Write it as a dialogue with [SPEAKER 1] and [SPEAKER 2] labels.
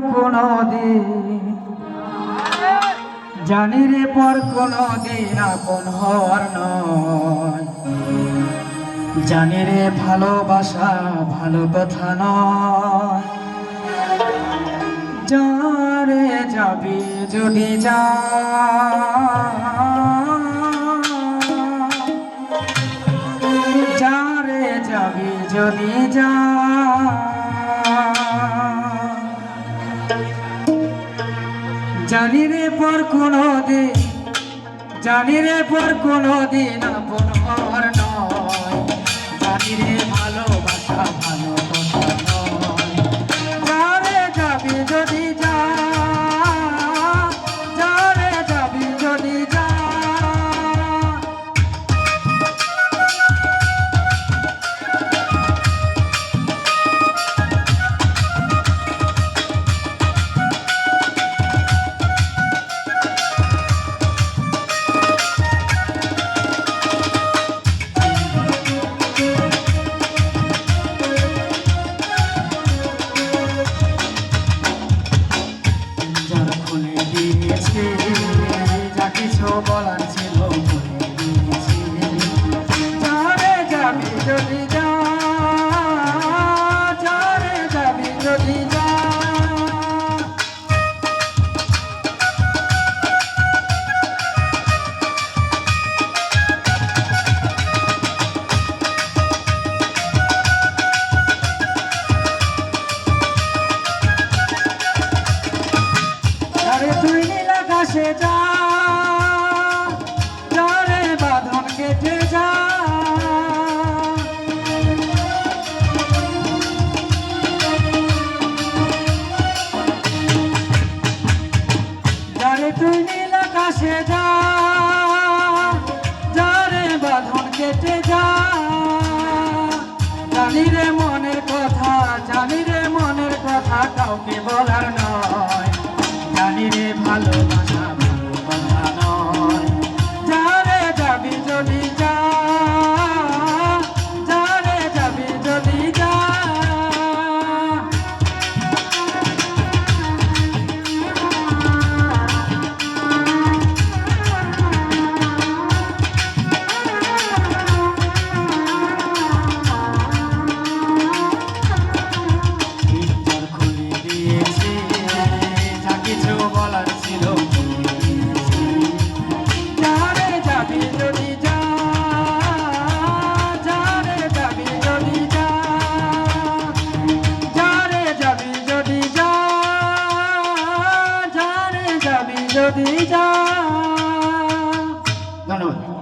[SPEAKER 1] কোনো দিন জানি রে পর কোনো দিন আপন হওয়ার নয়। জানি ভালোবাসা ভালো কথা নয়। যারে যাবি যদি যা। যাবি যদি যা। জানি রে পর কোনো দিন, জানি রে পর কোনো দিন আপন নয়। জানি রে ভালো দিয়েছে যা কিছু বলার ছিল বলে যাবি যদি যা যারে যাবি যদি যা যারে বাঁধন কেটে যা। কেটে যা। রে মনের কথা, জানি রে মনের কথা, কাউকে বলার নয় যারে যাবি যদি যা ধন্যবাদ।